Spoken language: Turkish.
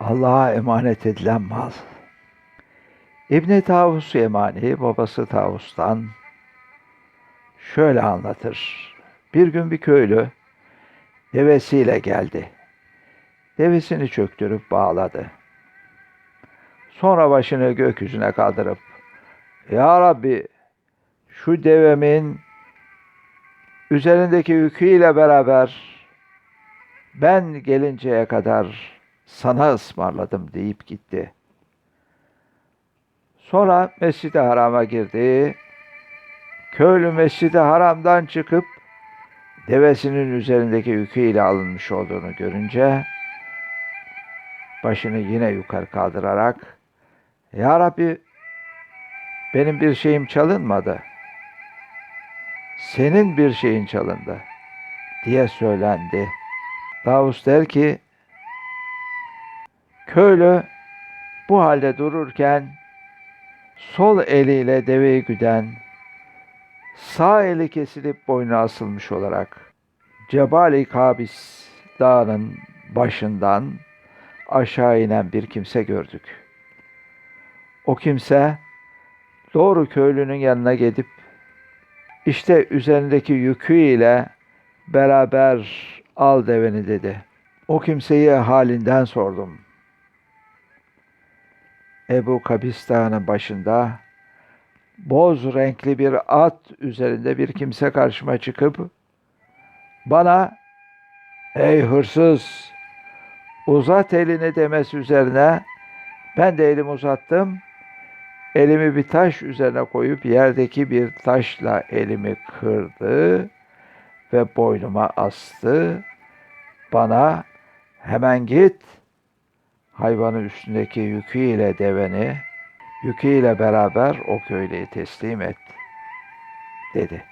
Allah'a emanet edilen mal. İbni Tavus Yemani babası Tavus'tan şöyle anlatır. Bir gün bir köylü devesiyle geldi. Devesini çöktürüp bağladı. Sonra başını gökyüzüne kaldırıp Ya Rabbi şu devemin üzerindeki yüküyle beraber ben gelinceye kadar sana ısmarladım deyip gitti. Sonra Mescid-i Haram'a girdi. Köylü Mescid-i Haram'dan çıkıp devesinin üzerindeki yüküyle alınmış olduğunu görünce başını yine yukarı kaldırarak Ya Rabbi benim bir şeyim çalınmadı. Senin bir şeyin çalındı diye söylendi. Davus der ki köylü bu halde dururken sol eliyle deveyi güden sağ eli kesilip boynu asılmış olarak Cebali Kabis dağının başından aşağı inen bir kimse gördük. O kimse doğru köylünün yanına gidip işte üzerindeki yüküyle beraber al deveni dedi. O kimseyi halinden sordum. Ebu Kabis Dağı'nın başında boz renkli bir at üzerinde bir kimse karşıma çıkıp bana ey hırsız uzat elini demesi üzerine ben de elimi uzattım. Elimi bir taş üzerine koyup yerdeki bir taşla elimi kırdı ve boynuma astı. Bana hemen git hayvanın üstündeki yüküyle deveni yüküyle beraber o köylüye teslim et dedi.